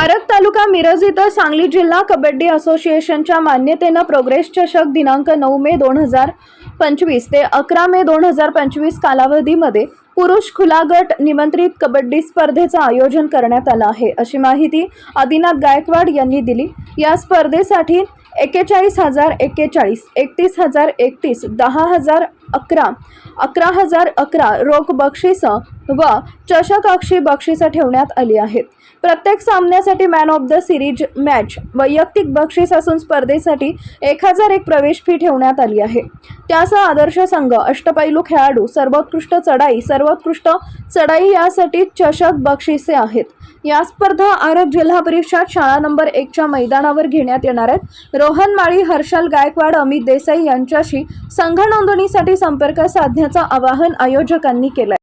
आरग तालुका मिरज इथं सांगली जिल्हा कबड्डी असोसिएशनच्या मान्यतेनं प्रोग्रेस चषक दिनांक नऊ मे दोन हजार पंचवीस ते अकरा मे दोन हजार पंचवीस कालावधीमध्ये पुरुष खुला गट निमंत्रित कबड्डी स्पर्धेचं आयोजन करण्यात आलं आहे. अशी माहिती आदिनाथ गायकवाड यांनी दिली. या स्पर्धेसाठी एक्केचाळीस हजार एक्केचाळीस एकतीस हजार एकतीस दहा हजार अकरा अकरा हजार अकरा रोख बक्षिसं व चषकाक्षी बक्षिसं ठेवण्यात आली आहेत. प्रत्येक सामन्यासाठी man of the series match वैयक्तिक बक्षीस असून स्पर्धेसाठी एक हजार एक प्रवेश फी ठेवण्यात आली आहे. त्यासह आदर्श संघ अष्टपैलू खेळाडू सर्वोत्कृष्ट चढाई सर्वोत्कृष्ट चढाई यासाठी चषक बक्षिसे आहेत. या स्पर्धा आरब जिल्हा परिषद शाळा नंबर एकच्या मैदानावर घेण्यात येणार आहेत. रोहन माळी हर्षल गायकवाड अमित देसाई यांच्याशी संघ नोंदणीसाठी संपर्क साधण्याचं आवाहन आयोजकांनी केलं